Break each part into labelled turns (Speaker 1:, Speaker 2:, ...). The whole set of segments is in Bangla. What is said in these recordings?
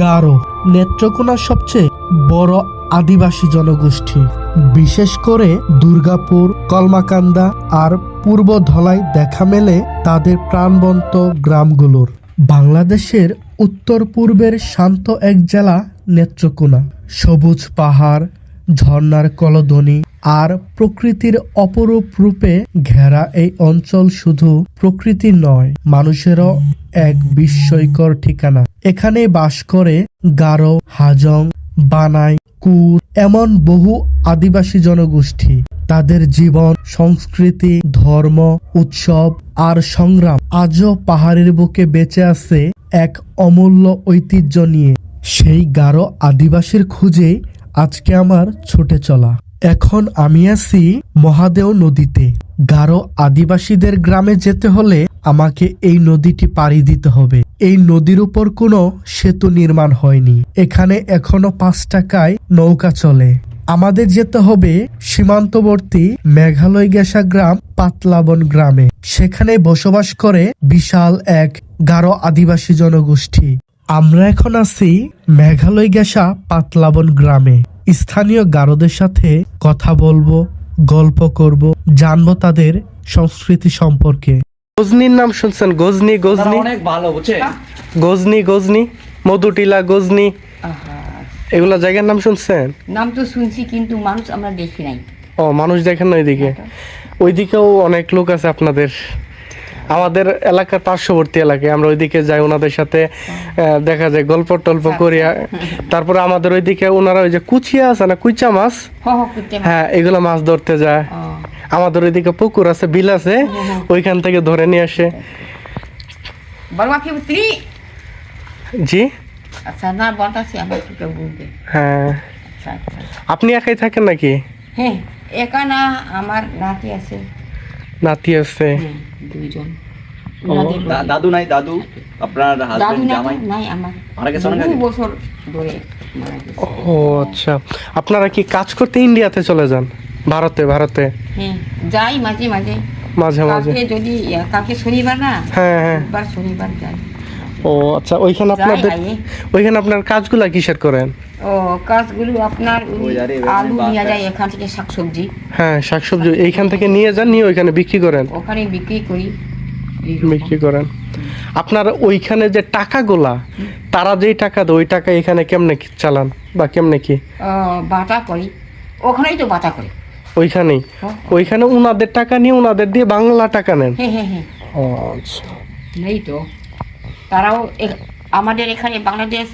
Speaker 1: গারো নেত্রকোনার সবচেয়ে বড় আদিবাসী জনগোষ্ঠী। বিশেষ করে দুর্গাপুর, কলমাকান্দা আর পূর্ব ধলাই দেখা মেলে তাদের প্রাণবন্ত গ্রামগুলোর। বাংলাদেশের উত্তর পূর্বের শান্ত এক জেলা নেত্রকোনা। সবুজ পাহাড়, ঝর্ণার কলধ্বনি আর প্রকৃতির অপরূপ রূপে ঘেরা এই অঞ্চল শুধু প্রকৃতি নয়, মানুষেরও এক বিস্ময়কর ঠিকানা। এখানে বাস করে গারো, হাজং, বানাই, কুর এমন বহু আদিবাসী জনগোষ্ঠী। তাদের জীবন, সংস্কৃতি, ধর্ম, উৎসব আর সংগ্রাম আজও পাহাড়ের বুকে বেঁচে আছে এক অমূল্য ঐতিহ্য নিয়ে। সেই গারো আদিবাসীর খুঁজে আজকে আমার ছুটে চলা। এখন আমি আছি মহাদেও নদীতে। গারো আদিবাসীদের গ্রামে যেতে হলে আমাকে এই নদীটি পাড়ি দিতে হবে। এই নদীর উপর কোনো সেতু নির্মাণ হয়নি। এখানে এখনও পাঁচ টাকায় নৌকা চলে। আমাদের যেতে হবে সীমান্তবর্তী মেঘালয় গেসা গ্রাম পাতলাবন গ্রামে। সেখানে বসবাস করে বিশাল এক গারো আদিবাসী জনগোষ্ঠী। আমরা এখন আছি মেঘালয় গেসা পাতলাবন গ্রামে। স্থানীয় গারোদের সাথে কথা বলব, গল্প করব, জানব তাদের সংস্কৃতি সম্পর্কে। গজনির নাম শুনছেন? গজনি গজনি।
Speaker 2: অনেক ভালো বুঝছে
Speaker 1: গজনি গজনি। মধুটিলা গজনি। এগুলা জায়গার নাম শুনছেন?
Speaker 3: নাম তো শুনছি কিন্তু মানুষ আমরা দেখি নাই।
Speaker 1: ও মানুষ দেখেন না ওইদিকে? ওইদিকেও অনেক লোক আছে আপনাদের। আমাদের এলাকার পার্শ্ববর্তী এলাকায়। আমরা ওইদিকে যাই ওনাদের সাথে আহ, দেখা যায় গল্প টল্প করি। তারপরে আমাদের ওইদিকে ওনারা ওই যে কুচিয়া আছে না কুইচা মাছ?
Speaker 3: হ হ করতে
Speaker 1: হ্যাঁ এগুলো মাছ ধরতে যায়। আমাদের ওইদিকে পুকুর আছে বিল আছে ওইখান থেকে ধরে নিয়ে আসে। জি?
Speaker 3: আচ্ছা না বলতাছি
Speaker 1: হ্যাঁ।
Speaker 3: আচ্ছা আচ্ছা।
Speaker 1: আপনি একাই থাকেন নাকি?
Speaker 3: হ্যাঁ একা না আমার নাতি আছে।
Speaker 1: নাতি আছে।
Speaker 3: হ্যাঁ, দুইজন।
Speaker 2: দাদু নাই দাদু? আপনার হাজবেন্ড জামাই?
Speaker 3: নাই আমার
Speaker 2: মারা গেছে অনেক
Speaker 3: বছর ধরে
Speaker 1: ও আচ্ছা। আপনারা কি কাজ করতে ইন্ডিয়াতে চলে যান? ভারতে ভারতে।
Speaker 3: হ্যাঁ যাই মাঝে মাঝে।
Speaker 1: মাঝে মাঝে।
Speaker 3: কালকে যদি কালকে শনিবার না
Speaker 1: হ্যাঁ হ্যাঁ।
Speaker 3: শনিবার যাই।
Speaker 1: ও আচ্ছা ওইখানে আপনাদের। ওইখানে আপনার কাজগুলা কিসের করেন?
Speaker 3: ও কাজগুলো আপনার আলু নিয়ে যায় এখান থেকে শাকসবজি।
Speaker 1: হ্যাঁ শাকসবজি এইখান থেকে নিয়ে যান নিয়ে ওইখানে বিক্রি করেন।
Speaker 3: ওখানে বিক্রি করি।
Speaker 1: বিক্রি করেন। আপনার ওইখানে যে টাকাগুলা তারা যেই টাকা দেয় ওই টাকা এখানে কেমনে কি চালান বা কেমনে কি?
Speaker 3: বাটা করি। ওখানেই তো বাটা করি।
Speaker 1: ওইখানেই।
Speaker 3: হ্যাঁ।
Speaker 1: ওইখানে উনাদের টাকা নিয়ে উনাদের দিয়ে বাংলা টাকা নেন।
Speaker 3: হ্যাঁ হ্যাঁ হ্যাঁ।
Speaker 1: ও আচ্ছা।
Speaker 3: নেই তো। তারাও আমাদের এখানে বাংলাদেশ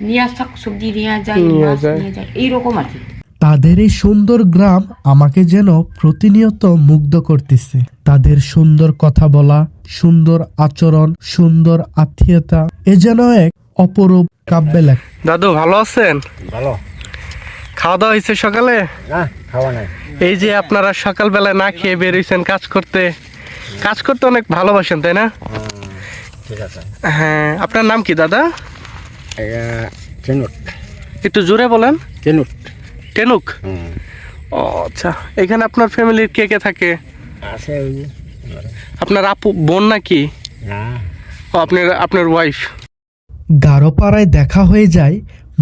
Speaker 3: নিয়ে শাক সবজি নিয়ে যায়
Speaker 1: নিয়ে যায়।
Speaker 3: নিয়ে যায় এইরকম আর কি
Speaker 1: তাদের এই সুন্দর গ্রাম আমাকে যেন প্রতিনিয়ত মুগ্ধ করতেছে। তাদের সুন্দর কথা বলা সুন্দর আচরণ সুন্দর আত্মীয়তা এ যেন এক অপরূপ কাব্যে লেখা দাদু ভালো আছেন?
Speaker 4: ভালো।
Speaker 1: খাওয়া দাওয়া হয়েছে সকালে?
Speaker 4: খাওয়া নাই।
Speaker 1: এই যে আপনারা সকালবেলায় না খেয়ে বেরিয়েছেন কাজ করতে। কাজ করতে অনেক ভালোবাসেন তাই না?
Speaker 4: ঠিক আছে।
Speaker 1: হ্যাঁ আপনার নাম কি দাদা?
Speaker 4: কেনুট
Speaker 1: একটু জোরে বলেন।
Speaker 4: কেনুট
Speaker 1: টেনুক? ও আচ্ছা। এখানে আপনার ফ্যামিলির কে কে থাকে?
Speaker 4: আছে
Speaker 1: আপনার আপু বোন নাকি? ও আপনার আপনার ওয়াইফ গারোপাড়ায় দেখা হয়ে যায়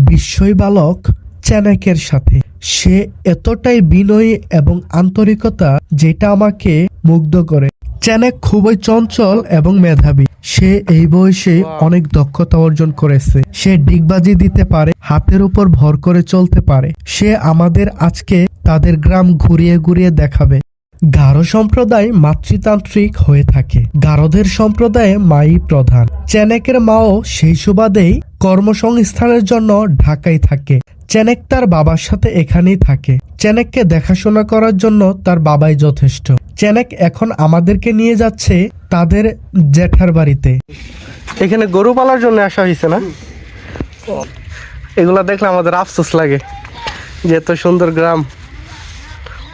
Speaker 1: বিস্ময় বালক চ্যানাকের সাথে। সে এতটাই বিনয়ী এবং আন্তরিকতা যেটা আমাকে মুগ্ধ করে। চ্যানেক খুবই চঞ্চল এবং মেধাবী। সে এই বয়সে অনেক দক্ষতা অর্জন করেছে। সে ডিগবাজি দিতে পারে হাতের উপর ভর করে চলতে পারে। সে আমাদের আজকে তাদের গ্রাম ঘুরিয়ে ঘুরিয়ে দেখাবে। গারো সম্প্রদায় মাতৃতান্ত্রিক হয়ে থাকে। গারোদের সম্প্রদায়ে মাই প্রধান। চেনেকের মাও সেই সুবাদেই কর্মসংস্থানের জন্য ঢাকায় থাকে। চেনেক তার বাবার সাথে এখানেই থাকে। চেনেককে দেখাশোনা করার জন্য তার বাবাই যথেষ্ট। চেনেক এখন আমাদেরকে নিয়ে যাচ্ছে তাদের জেঠার বাড়িতে। এখানে গরু পালার জন্য আসা হয়েছে না? এগুলা দেখলে আমাদের আফসোস লাগে যে এত সুন্দর গ্রাম।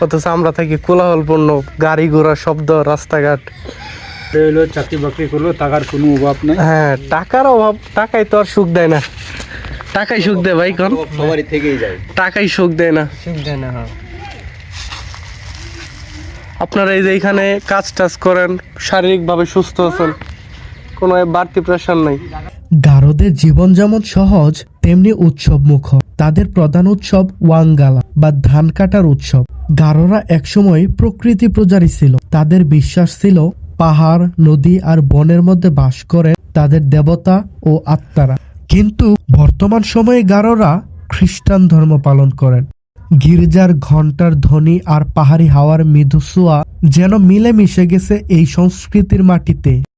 Speaker 1: অথচ আমরা থাকি কোলাহলপূর্ণ গাড়ি ঘোড়া শব্দ রাস্তাঘাট।
Speaker 4: চাকরি বাকরি করল টাকার কোনো অভাব নেই।
Speaker 1: হ্যাঁ টাকার অভাব টাকাই তো আর সুখ দেয় না। টাকাই সুখ দেয় ভাই কোন?
Speaker 2: সবারই থেকেই যায়।
Speaker 1: টাকাই সুখ দেয় না।
Speaker 4: ঠিক দেয় না
Speaker 1: আপনারা এই যে এখানে কাজ টাজ করেন শারীরিকভাবে সুস্থ আছেন কোনো বাড়তি প্রেশার নাই। গারোদের জীবন যেমন সহজ তেমনি উৎসব মুখর তাদের প্রধান উৎসব ওয়াঙ্গালা বা ধান কাটার উৎসব। গারোরা একসময় প্রকৃতি পূজারী ছিল। তাদের বিশ্বাস ছিল পাহাড় নদী আর বনের মধ্যে বাস করে তাদের দেবতা ও আত্মারা। কিন্তু বর্তমান সময়ে গারোরা খ্রিস্টান ধর্ম পালন করেন। গির্জার ঘণ্টার ধ্বনি আর পাহাড়ি হাওয়ার মৃদুসুয়া যেন মিলে মিশে গেছে এই সংস্কৃতির মাটিতে।